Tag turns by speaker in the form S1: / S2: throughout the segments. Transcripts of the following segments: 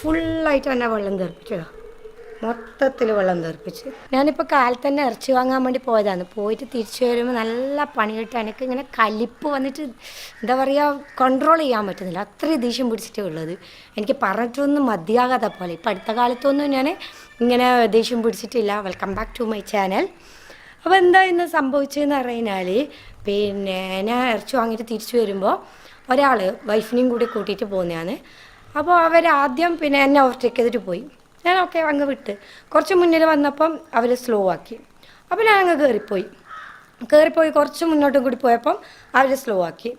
S1: ഫുള്ളായിട്ട് തന്നെ വെള്ളം തെറിപ്പിച്ചതാ മൊത്തത്തിൽ വെള്ളം തെറിപ്പിച്ച്. ഞാനിപ്പോൾ കാലിൽ തന്നെ ഇറച്ചി വാങ്ങാൻ വേണ്ടി പോയതാണ്. പോയിട്ട് തിരിച്ചു വരുമ്പോൾ നല്ല പണിയിട്ട് എനിക്ക് ഇങ്ങനെ കലിപ്പ് വന്നിട്ട് എന്താ പറയുക കൺട്രോൾ ചെയ്യാൻ പറ്റുന്നില്ല. അത്രയും ദേഷ്യം പിടിച്ചിട്ടേ ഉള്ളത്. എനിക്ക് പറഞ്ഞിട്ടൊന്നും മതിയാകാതെ പോലെ. ഇപ്പം അടുത്ത കാലത്തൊന്നും ഞാൻ ഇങ്ങനെ ദേഷ്യം പിടിച്ചിട്ടില്ല. Welcome back to my channel അപ്പോൾ എന്താ ഇന്ന് സംഭവിച്ചതെന്ന് പറഞ്ഞാൽ പിന്നെ ഞാൻ ഇറച്ചി വാങ്ങിയിട്ട് തിരിച്ചു വരുമ്പോൾ ഒരാൾ വൈഫിനെയും കൂടി കൂട്ടിയിട്ട് പോകുന്നതാണ് അപ്പോൾ അവരാദ്യം പിന്നെ എന്നെ ഓവർടേക്ക് ചെയ്തിട്ട് പോയി. ഞാൻ അങ്ങ് വിട്ട്. കുറച്ച് മുന്നിൽ വന്നപ്പം അവർ സ്ലോ ആക്കി. അപ്പോൾ ഞാൻ അങ്ങ് കയറിപ്പോയി കയറിപ്പോയി കുറച്ച് മുന്നോട്ടും കൂടി പോയപ്പം അവർ സ്ലോ ആക്കി.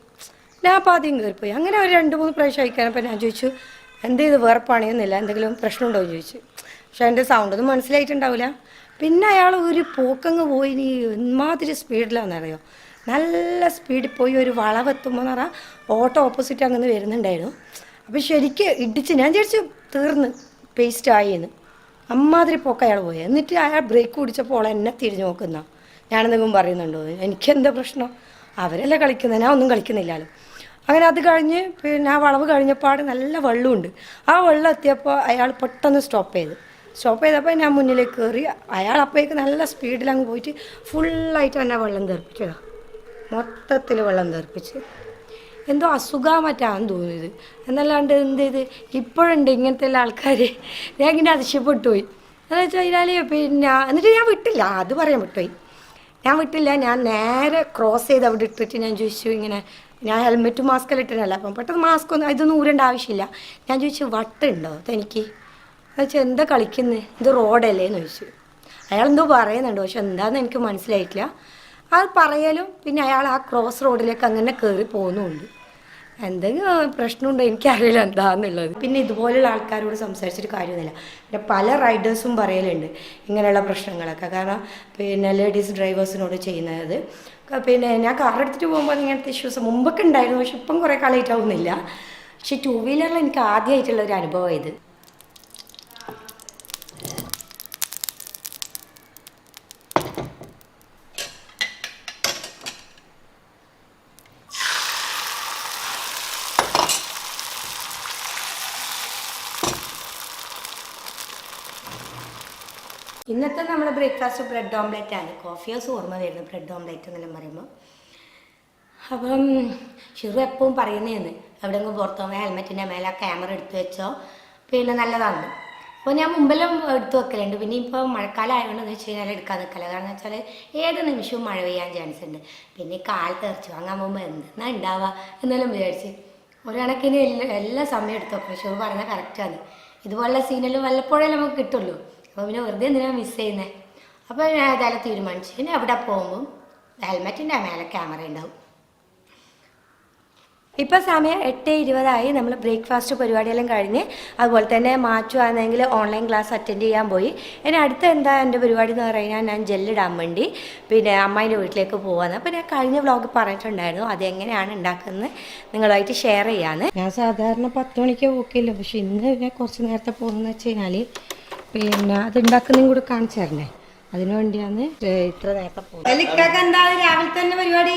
S1: ഞാൻ അപ്പോൾ ആദ്യം കയറിപ്പോയി അങ്ങനെ ഒരു രണ്ട് മൂന്ന് പ്രാവശ്യം അയക്കാനപ്പോൾ ഞാൻ ചോദിച്ചു എന്ത് ഇത് വേറെ പണിയൊന്നുമില്ല? എന്തെങ്കിലും പ്രശ്നമുണ്ടോ? എന്ന് ചോദിച്ചു. പക്ഷേ എന്റെ സൗണ്ടൊന്നും മനസ്സിലായിട്ടുണ്ടാവില്ല. പിന്നെ അയാൾ ഒരു പോക്കങ്ങ് പോയി. നീ എന്മാതിരി സ്പീഡിലാണെന്നറിയോ നല്ല സ്പീഡിൽ പോയി. ഒരു വളവെത്തുമ്പോൾ എന്ന് പറഞ്ഞാൽ ഓട്ടോ ഓപ്പോസിറ്റ് അങ്ങനെ വരുന്നുണ്ടായിരുന്നു. അപ്പോൾ ശരിക്ക് ഇടിച്ച് ഞാൻ വിചാരിച്ചു തീർന്ന് പേസ്റ്റ് ആയി എന്ന് അമ്മാതിരി പോക്ക് അയാൾ പോയി. എന്നിട്ട് അയാൾ ബ്രേക്ക് പിടിച്ചപ്പോൾ എന്നെ തിരിഞ്ഞു നോക്കുന്ന. ഞാനെന്തെങ്കിലും പറയുന്നുണ്ടോ? എനിക്കെന്താ പ്രശ്നം? അവരല്ലേ കളിക്കുന്നത് ഞാൻ ഒന്നും കളിക്കുന്നില്ലല്ലോ. അങ്ങനെ അത് കഴിഞ്ഞ് പിന്നെ ആ വളവ് കഴിഞ്ഞപ്പാട് നല്ല വെള്ളമുണ്ട് ആ വെള്ളം എത്തിയപ്പോൾ അയാൾ പെട്ടെന്ന് സ്റ്റോപ്പ് ചെയ്ത്. സ്റ്റോപ്പ് ചെയ്തപ്പോൾ ഞാൻ മുന്നിലേക്ക് കയറി അയാൾ അപ്പോഴേക്ക് നല്ല സ്പീഡിൽ അങ്ങ് പോയിട്ട് ഫുള്ളായിട്ട് തന്നെ വെള്ളം തെറിപ്പിച്ചതാണ് മൊത്തത്തിൽ വെള്ളം തെറിപ്പിച്ച്. എന്തോ അസുഖം മറ്റാന്ന് തോന്നിയത്. എന്നല്ലാണ്ട് എന്ത് ചെയ്ത്? ഇപ്പോഴുണ്ട് ഇങ്ങനത്തെ ഉള്ള ആൾക്കാർ ഞാൻ ഇങ്ങനെ അതിശയപ്പെട്ടു പോയി. എന്ന് കഴിഞ്ഞാൽ പിന്നെ എന്നിട്ട് ഞാൻ വിട്ടില്ല. അത് പറയാൻ വിട്ടുപോയി. ഞാൻ വിട്ടില്ല. ഞാൻ നേരെ ക്രോസ് ചെയ്ത് അവിടെ ഇട്ടിട്ട് ഞാൻ ചോദിച്ചു ഇങ്ങനെ ഞാൻ ഹെൽമെറ്റ് മാസ്ക് എല്ലാം ഇട്ടിട്ടല്ല അപ്പം പെട്ടെന്ന് മാസ്ക് ഒന്നും ഇതൊന്നും ഊരേണ്ട ആവശ്യമില്ല. ഞാൻ ചോദിച്ചു വട്ടുണ്ടോ തനിക്ക്? വെച്ചാൽ എന്താ കളിക്കുന്നത് ഇത് റോഡല്ലേ എന്ന് ചോദിച്ചു. അയാൾ എന്തോ പറയുന്നുണ്ട്. പക്ഷെ എന്താന്ന് എനിക്ക് മനസ്സിലായിട്ടില്ല. അത് പറയലും പിന്നെ അയാൾ ആ ക്രോസ് റോഡിലേക്ക് അങ്ങനെ കയറി പോകുന്നുമുണ്ട് എന്തെങ്കിലും പ്രശ്നമുണ്ടോ? എനിക്കറിയില്ല. എന്താന്നുള്ളത്. പിന്നെ ഇതുപോലെയുള്ള ആൾക്കാരോട് സംസാരിച്ചിട്ട് കാര്യമൊന്നുമില്ല. പിന്നെ പല റൈഡേഴ്സും പറയലുണ്ട് ഇങ്ങനെയുള്ള പ്രശ്നങ്ങളൊക്കെ. കാരണം പിന്നെ ലേഡീസ് ഡ്രൈവേഴ്സിനോട് ചെയ്യുന്നത്. പിന്നെ ഞാൻ കാർ എടുത്തിട്ട് പോകുമ്പോൾ ഇങ്ങനത്തെ ഇഷ്യൂസ് മുമ്പൊക്കെ ഉണ്ടായിരുന്നു. പക്ഷെ ഇപ്പം കുറേ കാലമായിട്ടാവുന്നില്ല. പക്ഷെ ടൂ വീലറിൽ എനിക്ക് ആദ്യമായിട്ടുള്ള ഒരു അനുഭവം ഇത്. ഇന്നത്തെ നമ്മുടെ ബ്രേക്ക്ഫാസ്റ്റ് ബ്രെഡ് ഓംലെറ്റ് ആണ്. കോഫിയോസ് ഓർമ്മ വരുന്നത് ബ്രെഡ് ഓംലെറ്റ് എന്നെല്ലാം പറയുമ്പോൾ അപ്പം ഷിറു എപ്പോഴും പറയുന്നതെന്ന് എവിടെയെങ്കിലും പുറത്തു പോകുമ്പോൾ ഹെൽമെറ്റിന്റെ മേലെ ക്യാമറ എടുത്തു വെച്ചോ? പിന്നെ നല്ലതാണ് അപ്പോൾ ഞാൻ മുമ്പെല്ലാം എടുത്തു വെക്കലുണ്ട്. പിന്നെ ഇപ്പോൾ മഴക്കാലം ആയതുകൊണ്ട് വെച്ച് കഴിഞ്ഞാൽ എടുക്കാൻ നിൽക്കല കാരണം വെച്ചാൽ ഏത് നിമിഷവും മഴ പെയ്യാൻ ചാൻസ് ഉണ്ട്. പിന്നെ കാലത്ത് ഇറച്ചി വാങ്ങാൻ പോകുമ്പോൾ എന്തെന്നാ ഉണ്ടാവുക എന്നെല്ലാം വിചാരിച്ച്. ഒരു കണക്കിന് എല്ലാ സമയം എടുത്തു വെക്കും. ഷിറു പറഞ്ഞാൽ കറക്റ്റാണ് ഇതുപോലുള്ള സീനെല്ലാം വല്ലപ്പോഴേ നമുക്ക് കിട്ടുള്ളൂ. അപ്പോൾ പിന്നെ വെറുതെ എന്തിനാണ് മിസ് ചെയ്യുന്നത് അപ്പോൾ ഞാൻ ഏതായാലും തീരുമാനിച്ചു. പിന്നെ എവിടെ പോകുമ്പം ഹെൽമെറ്റിന്റെ മേലെ ക്യാമറ ഉണ്ടാവും. ഇപ്പോൾ സമയം എട്ട് ഇരുപതായി. നമ്മൾ ബ്രേക്ക്ഫാസ്റ്റ് പരിപാടിയെല്ലാം കഴിഞ്ഞ് അതുപോലെ തന്നെ മാറ്റുവാണെങ്കിൽ ഓൺലൈൻ ക്ലാസ് അറ്റൻഡ് ചെയ്യാൻ പോയി. ഇനി അടുത്ത എന്താ എന്റെ പരിപാടി എന്ന് പറഞ്ഞാൽ ഞാൻ ജെല്ലിടാൻ വേണ്ടി പിന്നെ അമ്മേന്റെ വീട്ടിലേക്ക് പോകാന്ന് അപ്പോൾ ഞാൻ കഴിഞ്ഞ വ്ളോഗ് പറഞ്ഞിട്ടുണ്ടായിരുന്നു. അതെങ്ങനെയാണ് ഉണ്ടാക്കുന്നത് നിങ്ങളുമായിട്ട് ഷെയർ ചെയ്യാന്ന്. ഞാൻ സാധാരണ പത്ത് മണിക്ക് പോക്കില്ല പക്ഷെ ഇന്ന് ഞാൻ കുറച്ച് നേരത്തെ പോകുന്നതെന്ന് വെച്ച് കഴിഞ്ഞാൽ പിന്നെ അത് ഉണ്ടാക്കുന്നതും കൂടെ കാണിച്ചു തരണേ അതിനു വേണ്ടിയാണ് ഇത്ര നേരത്തെ പോകുന്നത് രാവിലെ തന്നെ പരിപാടി?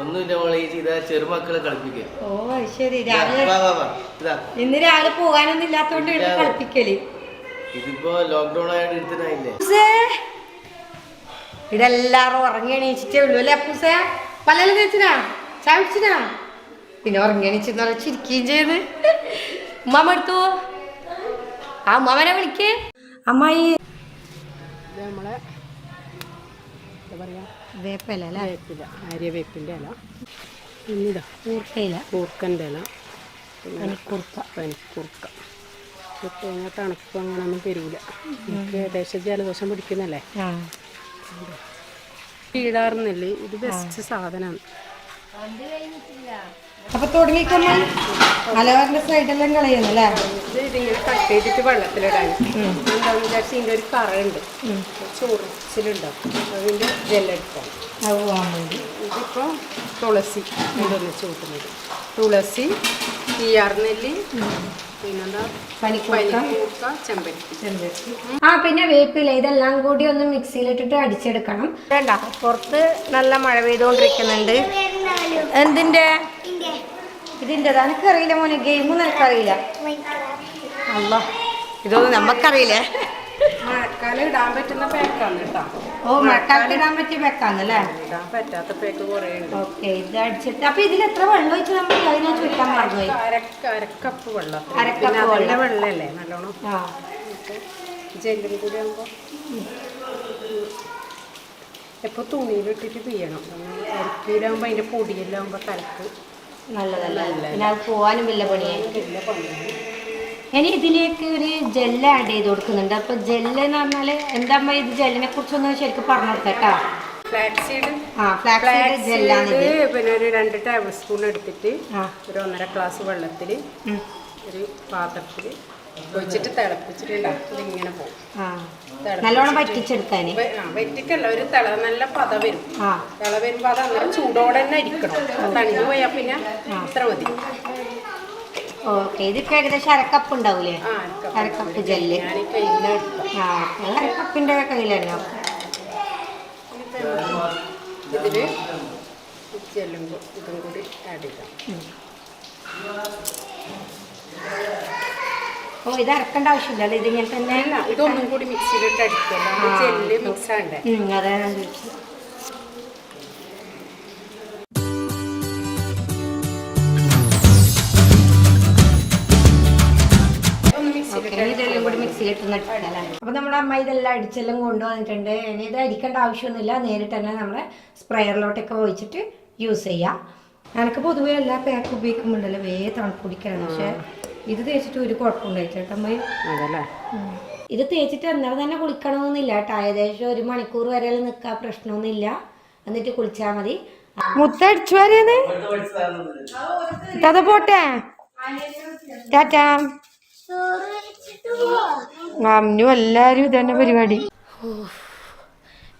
S2: ഒന്നുമില്ല മോളെ ഈ ചെറുമക്കളെ കളിപ്പിക്കുക
S1: ഓ ശരി. രാവിലെ ഇന്ന് രാവിലെ പോകാനൊന്നും ഇല്ലാത്തോണ്ട് കളിപ്പിക്കൽ.
S2: ഇതിപ്പോ ലോക്ക്ഡൌൺ ആയിട്ട് എടുത്തിട്ടായില്ലേ?
S1: അപ്പൂസേ, ഇവിടെ എല്ലാരും ഉറങ്ങി എണീച്ചിട്ടേ ഉള്ളൂ അല്ലേ അപ്പൂസേ പല്ലെല്ലാം കഴിച്ചിനാ ചാവിച്ചിനാ പിന്നെ ഉറങ്ങി എണീച്ചെന്ന് പറഞ്ഞ ചിരിക്കുകയും ചെയ്ത്. ഉമ്മാമ എടുത്തു? ആ ഉമ്മാമനെ വിളിക്ക്. അമ്മായി.
S3: നമ്മളെ എന്താ പറയുക
S1: വേപ്പല അല്ലേ?
S3: വേപ്പില ആര്യവേപ്പിന്റെ ഇല. പിന്നിതാ
S1: കൂർക്കയില.
S3: കൂർക്കന്റെ ഇല. പിന്നെ
S1: പനിക്കൂർക്ക.
S3: പനിക്കൂർക്ക. ഇട്ട് കഴിഞ്ഞാൽ തണുപ്പ് അങ്ങനെയൊന്നും തരൂല നമുക്ക് ഏകദേശം ജലദോഷം പിടിക്കുന്നല്ലേ? കീഴാറുന്നില്ലേ ഇത് ബെസ്റ്റ് സാധനമാണ്
S1: അപ്പൊ തുടങ്ങിക്കൊന്ന മലബാറിന്റെ സൈഡെല്ലാം കളയുന്നല്ലേ?
S3: ഇത് ഇതിങ്ങനെ കട്ട് ചെയ്തിട്ട് വെള്ളത്തിലിടാൻ. എന്താണെന്ന് വിചാരിച്ചാൽ ഇതിന്റെ ഒരു കറയുണ്ട് ചൊറിച്ചിലുണ്ടാവും. അതിന്റെ ജെല്ലെടുക്കാം.
S1: അത് പോകാൻ വേണ്ടി.
S3: ഇതിപ്പോൾ തുളസി ഇതൊന്ന് ചൂട്ടുന്നത് തുളസി തീയാർനെല്ലി പിന്നെന്താ?
S1: പനിക്കൂർക്ക.
S3: പനിക്കൂർക്ക ചെമ്പരത്തി.
S1: ആ പിന്നെ വേപ്പില. ഇതെല്ലാം കൂടി ഒന്ന് മിക്സിയിലിട്ടിട്ട് അടിച്ചെടുക്കണം. വേണ്ട പുറത്ത് നല്ല മഴ പെയ്തുകൊണ്ടിരിക്കുന്നുണ്ട് എന്തിന്റെ? ഇതിന്റെതാ എനിക്കറിയില്ല മോനെ ഗെയിമൊന്നും എനിക്കറിയില്ല അല്ല ഇതൊന്നും നമുക്കറിയില്ലേ
S3: മഴക്കാലം ഇടാൻ പറ്റുന്ന പാക്കാണ് കേട്ടോ
S1: ഓ മഴക്കാലത്ത് ഇടാൻ പറ്റിയ
S3: ഇടാൻ പറ്റാത്ത പേക്ക് കുറേ ഉണ്ട്.
S1: ഓക്കെ ഇത് അടിച്ചിട്ട്. അപ്പൊ ഇതിൽ എത്ര വെള്ളം ഒഴിച്ച് നമ്മൾ അതിനെ ചുരുക്കാൻ മറന്നുപോയി.
S3: അരക്ക അരക്കപ്പ് വെള്ളം.
S1: അരക്കപ്പ്
S3: അതിന്റെ
S1: വെള്ളം.
S3: വെള്ളമല്ലേ നല്ലോണം?
S1: ആ.
S3: ജെല്ലും കൂടി ആകുമ്പോൾ എപ്പോൾ തുണിയിലിട്ടിട്ട് പിയ്യണം. അരക്കിയിലാകുമ്പോൾ അതിന്റെ പൊടിയെല്ലാം ആകുമ്പോൾ തലക്ക്
S1: നല്ലതല്ല. പിന്നെ അത് പോവാനും വല്ല പണിയായി ഇനി ഇതിലേക്ക് ഒരു ജെല്ല് ആഡ് ചെയ്ത് കൊടുക്കുന്നുണ്ട്. അപ്പൊ ജെല്ല് എന്ന് പറഞ്ഞാൽ എന്താ അമ്മ ഇത് ജെല്ലിനെ കുറിച്ചൊന്ന് ശരിക്കും പറഞ്ഞു ജെല്ലാണിത്
S3: പിന്നെ ഒരു രണ്ട് ടേബിൾ സ്പൂൺ എടുത്തിട്ട് ഒരു ഒന്നര ഗ്ലാസ് വെള്ളത്തിൽ ഒരു പാത്രത്തിൽ ഒഴിച്ചിട്ട് തിളപ്പിച്ചിട്ടുണ്ടാവും ഇതിങ്ങനെ പോകും
S1: നല്ലോണം വറ്റിച്ചെടുക്കാന്?
S3: വെ- വെറ്റിക്കല്ല ഒരു തിള നല്ല പത വരും. തിള വരുമ്പോൾ അത് അന്നേരം ചൂടോടെ തന്നെ ഇരിക്കണം തണിഞ്ഞു പോയാ പിന്നെ അത്ര മതി.
S1: ഓക്കെ ഇതിപ്പോ ഏകദേശം അരക്കപ്പ് ഉണ്ടാവൂലേ?
S3: ആ
S1: അരക്കപ്പ്. ജെല്ല്. ആ അരക്കപ്പിന്റെ കയ്യിൽ തന്നെ ഓക്കെ
S3: ഇതിൽ ജെല്ലും ഇതും കൂടി ആഡ് ചെയ്യാം
S1: ഓ ഇത് അരക്കേണ്ട ആവശ്യമില്ലല്ലോ ഇതിങ്ങനെ തന്നെ
S3: ഇതൊന്നും കൂടി മിക്സിയിലിട്ട് അടിക്കല്ലോ മിക്സ് ആണ്ടേ
S1: അതാ ഇതെല്ലാം കൂടി മിക്സിയിലിട്ട് അപ്പൊ നമ്മുടെ അമ്മ ഇതെല്ലാം അടിച്ചെല്ലാം കൊണ്ടുവന്നിട്ടുണ്ട്. ഇനി ഇത് അരിക്കേണ്ട ആവശ്യമൊന്നുമില്ല. നേരിട്ട് തന്നെ നമ്മുടെ സ്പ്രെയറിലോട്ടൊക്കെ ഒഴിച്ചിട്ട് യൂസ് ചെയ്യാം. എനിക്ക് പൊതുവേ എല്ലാ പാക്ക് ഉപയോഗിക്കുമ്പോണ്ടല്ലോ വേ തണുപ്പ് കുടിക്കാൻ പക്ഷെ ഇത് തേച്ചിട്ട് ഒരു കുഴപ്പമുണ്ടായിട്ടില്ല കേട്ടോ അമ്മ.
S3: അതല്ലേ.
S1: ഇത് തേച്ചിട്ട് അന്നേരം തന്നെ കുളിക്കണമെന്നില്ല കേട്ടോ. ഏകദേശം ഒരു മണിക്കൂർ വരെ നിൽക്കാൻ പ്രശ്നമൊന്നുമില്ല. എന്നിട്ട് കുളിച്ചാൽ മതി. മുത്തടിച്ചു വരെയാണ് പോട്ടെ. ടാറ്റാ. അമ്മു എല്ലാരും ഇതന്നെ പരിപാടി.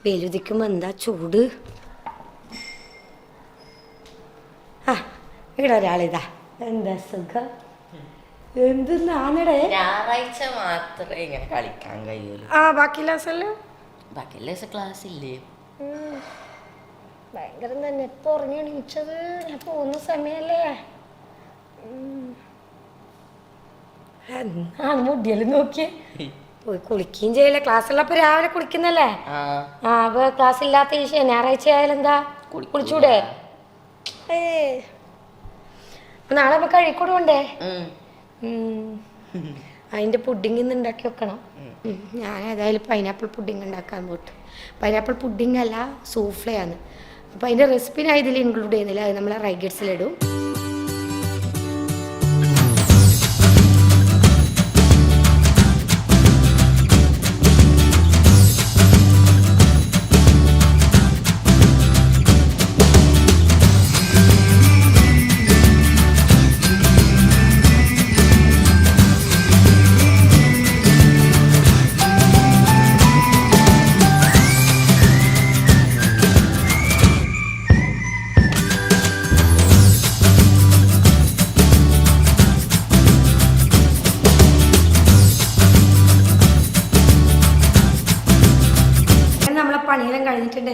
S1: വെലുതിക്കുമ്പോ എന്താ ചൂട്? ആ ഇവിടെ ഒരാളിതാ. എന്താ സുഖം? എന്തെന്നാണടേ
S4: ഞായറാഴ്ച മാത്രമേ ഇങ്ങനെ കളിക്കാൻ കഴിയൂ
S1: ആ ബാക്കി ദിവസമല്ലോ
S4: ബാക്കി എല്ലാ ക്ലാസ് ഇല്ലേ?
S1: ഭയങ്കരം തന്നെ. ഇപ്പൊ ഉറങ്ങി എണീച്ചത്. ഞാൻ പോകുന്ന സമയല്ലേ. ആ മുടിയെല്ലാം നോക്കിയേ. പോയി കുളിക്കുകയും ചെയ്യില്ല. ക്ലാസ് ഉള്ളപ്പോ രാവിലെ കുളിക്കുന്നല്ലേ?
S4: ആ.
S1: അപ്പൊ ക്ലാസ് ഇല്ലാത്ത ഈ ഞായറാഴ്ച ആയാലും എന്താ? കുളിച്ചൂടെ? ഏ നാളെ നമുക്ക് അഴിക്കൂടെ കൊണ്ടേ അതിന്റെ പുഡിംഗ് ഇന്ന് ഉണ്ടാക്കി വെക്കണം. ഞാൻ ഏതായാലും പൈനാപ്പിൾ പുഡിംഗ് ഉണ്ടാക്കാൻ പോട്ടു പൈനാപ്പിൾ പുഡിംഗ് അല്ല സൂഫ്ലയാണ് അപ്പോൾ അതിന്റെ റെസിപ്പി ഞാൻ ഇതിൽ ഇൻക്ലൂഡ് ചെയ്യുന്നില്ല. അത് നമ്മളെ റൈഗറ്റ്സിലിടും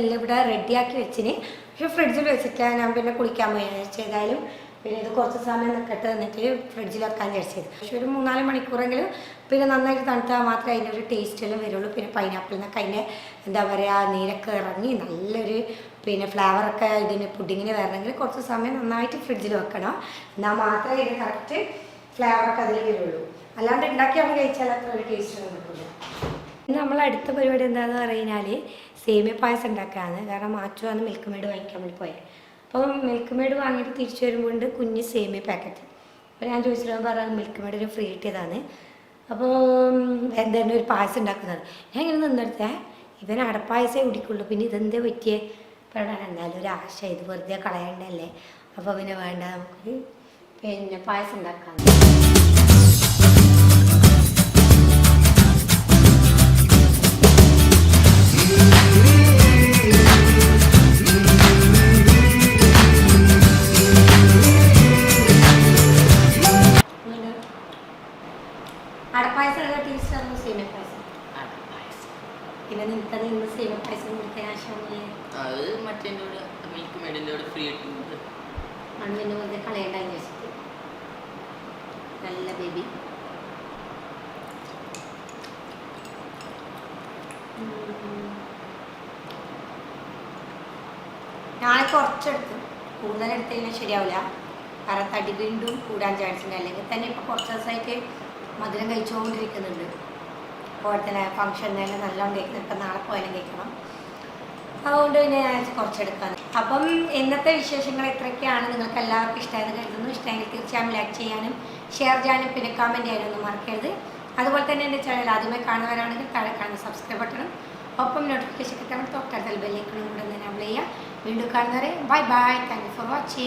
S1: എല്ലാം ഇവിടെ റെഡിയാക്കി വെച്ചിന്. പക്ഷെ ഫ്രിഡ്ജിൽ വെച്ചിട്ടാണ് ഞാൻ പിന്നെ കുളിക്കാൻ പോയി. ചെയ്തായാലും പിന്നെ ഇത് കുറച്ച് സമയം നിൽക്കട്ടെ എന്നിട്ട് ഫ്രിഡ്ജിൽ വെക്കാൻ വിചാരിച്ചത്. പക്ഷെ ഒരു മൂന്നാൽ മണിക്കൂറെങ്കിലും പിന്നെ നന്നായിട്ട് തണുത്താൽ മാത്രമേ അതിന്റെ ഒരു ടേസ്റ്റ് എല്ലാം വരുള്ളൂ. പിന്നെ പൈനാപ്പിൾ നിന്നൊക്കെ അതിന്റെ എന്താ പറയുക നീരൊക്കെ ഇറങ്ങി നല്ലൊരു പിന്നെ ഫ്ലേവറൊക്കെ ഇതിന് പുഡിങ്ങിന് വരണമെങ്കിൽ കുറച്ച് സമയം നന്നായിട്ട് ഫ്രിഡ്ജിൽ വെക്കണം. എന്നാൽ മാത്രമേ ഇതിന് കറക്റ്റ് ഫ്ലേവറൊക്കെ അതിൽ വരുള്ളൂ. അല്ലാണ്ട് ഉണ്ടാക്കി നമ്മൾ കഴിച്ചാൽ അത്ര ഒരു ടേസ്റ്റ് ഒന്നും കിട്ടില്ല നമ്മൾ അടുത്ത പരിപാടി എന്താണെന്ന് പറഞ്ഞാൽ സേമിയ പായസം ഉണ്ടാക്കാന്ന്. കാരണം മാറ്റുവാന്ന് മിൽക്ക് മേഡ് വാങ്ങിക്കാൻ വേണ്ടി പോയത് അപ്പോൾ മിൽക്ക് മേഡ് വാങ്ങിയിട്ട് തിരിച്ചു വരുമ്പോൾ ഉണ്ട് കുഞ്ഞ് സേമിയ പാക്കറ്റ് അപ്പോൾ ഞാൻ ചോദിച്ചിട്ട് പറഞ്ഞത് മിൽക്ക് മേഡിന് ഫ്രീ കിട്ടിയതാണ് അപ്പോൾ എന്തായിരുന്നു ഒരു പായസം ഉണ്ടാക്കുന്നത് ഞാൻ ഇങ്ങനെ നിന്നെടുത്തേ ഇവൻ അടപ്പായസേ കുടിക്കുള്ളൂ. പിന്നെ ഇതെന്തേ പറ്റിയേ? പെടാൻ എന്തായാലും ഒരു ആശ. ഇത് വെറുതെ കളയണ്ടല്ലേ? അപ്പോൾ പിന്നെ വേണ്ട നമുക്ക് പിന്നെ പായസം ഉണ്ടാക്കാം കൊടുത്ത നിന്ന് സേവ പൈസ കൊടുക്കാൻ ആശയമല്ലേ
S4: അത് മറ്റേ മിൽക്ക് മെയ്ഡിന്റെ കൂടെ ഫ്രീ കിട്ടുന്നത്
S1: അണ്ണിന് വെറുതെ കളയണ്ടെന്ന് വെച്ചിട്ട് നല്ല ബേബി ഞാൻ കുറച്ചെടുത്തു. കൂടുതലെടുത്ത് കഴിഞ്ഞാൽ ശരിയാവില്ല. കാരണം തടി വീണ്ടും കൂടാൻ ചാൻസ് ഉണ്ട് അല്ലെങ്കിൽ തന്നെ ഇപ്പോൾ കുറച്ച് ദിവസമായിട്ട് മധുരം കഴിച്ചുകൊണ്ടിരിക്കുന്നുണ്ട്. ഫംഗ്ഷൻ ഫംഗ്ഷനിലെല്ലാം നല്ലോണം കേൾക്കുന്നു ഇപ്പം നാളെ പോയാലും കേൾക്കണം. അതുകൊണ്ട് പിന്നെ ഞാൻ കുറച്ചെടുക്കാൻ അപ്പം ഇന്നത്തെ വിശേഷങ്ങൾ ഇത്രയൊക്കെയാണ്. നിങ്ങൾക്ക് എല്ലാവർക്കും ഇഷ്ടമായെന്ന് കരുതുന്നു. ഇഷ്ടമെങ്കിൽ തീർച്ചയായും ലൈക്ക് ചെയ്യാനും ഷെയർ ചെയ്യാനും പിന്നെ കമന്റ് ചെയ്യാനും ഒന്നും മറക്കരുത്. അതുപോലെ തന്നെ എന്റെ ചാനൽ ആദ്യമായി കാണുന്നവരാണെങ്കിൽ താഴെ കാണുന്ന സബ്സ്ക്രൈബ് ബട്ടണും ഒപ്പം നോട്ടിഫിക്കേഷൻ കിട്ടാൻ തൊട്ടടുത്ത ബെല്ലേക്കണം കൂടെ നമ്മൾ ചെയ്യുക. വീണ്ടും കാണുന്നവരെ bye bye thank you for watching